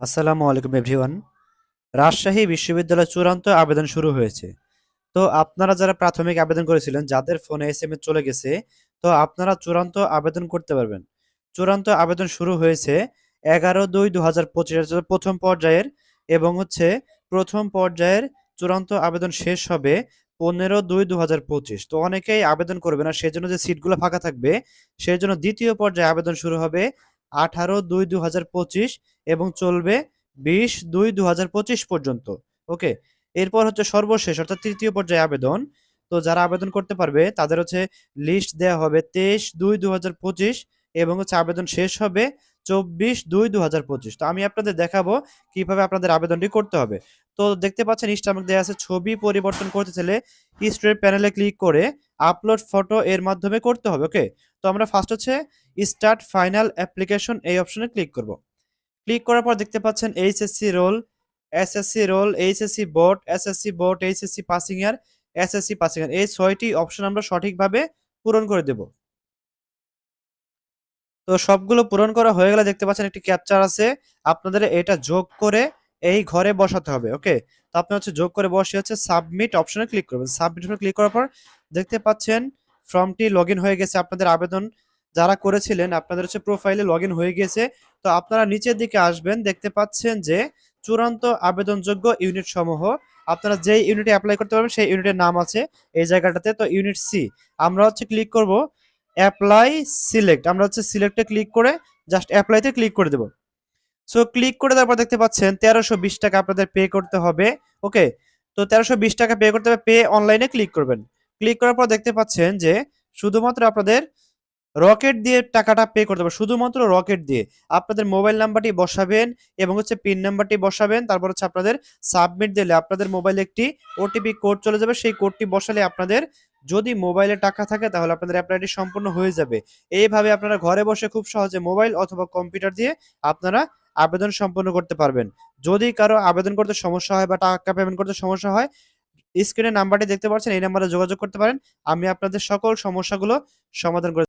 আসসালামু আলাইকুম এভরিওয়ান। রাজশাহী বিশ্ববিদ্যালয় চূড়ান্ত আবেদন শুরু হয়েছে। তো আপনারা যারা প্রাথমিক আবেদন করেছিলেন, যাদের ফোনে এস এম চলে গেছে, তো আপনারা চূড়ান্ত আবেদন করতে পারবেন। চূড়ান্ত আবেদন শুরু হয়েছে এগারো দুই দু হাজার পঁচিশ প্রথম পর্যায়ের এবং হচ্ছে প্রথম পর্যায়ের চূড়ান্ত আবেদন শেষ হবে পনেরো দুই দু হাজার পঁচিশ। তো অনেকেই আবেদন করবে না, সেজন্য যে সিটগুলো ফাঁকা থাকবে সেই জন্য দ্বিতীয় পর্যায়ে আবেদন শুরু হবে আঠারো দুই দু হাজার পঁচিশ এবং চলবে বিশ দুই দু হাজার পঁচিশ পর্যন্ত। ওকে? এরপর হচ্ছে সর্বশেষ, অর্থাৎ তৃতীয় পর্যায়ে আবেদন। তো যারা আবেদন করতে পারবে, তাদের হচ্ছে লিস্ট দেওয়া হবে তেইশ দুই দু হাজার পঁচিশ এবং হচ্ছে আবেদন শেষ হবে চব্বিশ দুই দু হাজার পঁচিশ। তো আমি আপনাদের দেখাবো কীভাবে আপনাদের আবেদনটি করতে হবে। তো দেখতে পাচ্ছেন ইস্টামাক দেওয়া আছে, ছবি পরিবর্তন করতে চাইলে স্ট্রেট প্যানেলে ক্লিক করে আপলোড ফটো এর মাধ্যমে করতে হবে, ওকে? তো আমরা ফার্স্ট হচ্ছে স্টার্ট ফাইনাল অ্যাপ্লিকেশন এই অপশনে ক্লিক করব। ক্লিক করার পর দেখতে পাচ্ছেন HSC roll SSC roll HSC board SSC board HSC passing year SSC passing year এই ছয়টি অপশন আমরা সঠিকভাবে পূরণ করে দেব। তো সবগুলো পূরণ করা হয়ে গেলে দেখতে পাচ্ছেন একটি ক্যাপচার আছে। আপনাদের এটা যোগ করে এই ঘরে বসাতে হবে ওকে তো আপনি হচ্ছে যোগ করে বসে হচ্ছে সাবমিট অপশনে ক্লিক করবেন। সাবমিট অপশনে ক্লিক করার পর দেখতে পাচ্ছেন ফর্মটি লগ হয়ে গেছে আপনাদের আবেদন যারা করেছিলেন, আপনাদের হচ্ছে প্রোফাইলে লগ হয়ে গেছে। তো আপনারা নিচের দিকে আসবেন, দেখতে পাচ্ছেন যে চূড়ান্ত আবেদনযোগ্য ইউনিট সমূহ আপনারা যে ইউনিটে অ্যাপ্লাই করতে পারবেন, সেই ইউনিটের নাম আছে এই জায়গাটাতে, তো ইউনিট সি। আমরা হচ্ছে ক্লিক করব অ্যাপ্লাই সিলেক্ট আমরা হচ্ছে সিলেক্টে ক্লিক করে জাস্ট অ্যাপ্লাইতে ক্লিক করে দেব। সো ক্লিক করে তারপর দেখতে পাচ্ছেন তেরোশো টাকা আপনাদের পে করতে হবে। ওকে তো তেরোশো টাকা পে করতে হবে পে অনলাইনে ক্লিক করবেন। ক্লিক করার পর দেখতে পাচ্ছেন যে শুধুমাত্র আপনাদের রকেট দিয়ে টাকাটা পে করতে হবে। শুধুমাত্র রকেট দিয়ে আপনাদের মোবাইল নাম্বারটি বসাবেন এবং হচ্ছে পিন নাম্বারটি বসাবেন, তারপর হচ্ছে আপনাদের সাবমিট দিলে আপনাদের মোবাইলে একটি ওটিপি কোড চলে যাবে। সেই কোডটি বসালে আপনাদের যদি মোবাইলে টাকা থাকে তাহলে আপনাদের অ্যাপ্লাইটি সম্পূর্ণ হয়ে যাবে। এইভাবে আপনারা ঘরে বসে খুব সহজে মোবাইল অথবা কম্পিউটার দিয়ে আপনারা আবেদন সম্পন্ন করতে পারবেন। যদি কারও আবেদন করতে সমস্যা হয় বা টাকা পেমেন্ট করতে সমস্যা হয় স্ক্রিনে নাম্বারটি দেখতে পাচ্ছেন, এই নাম্বারে যোগাযোগ করতে পারেন। আমি আপনাদের সকল সমস্যাগুলো সমাধান করে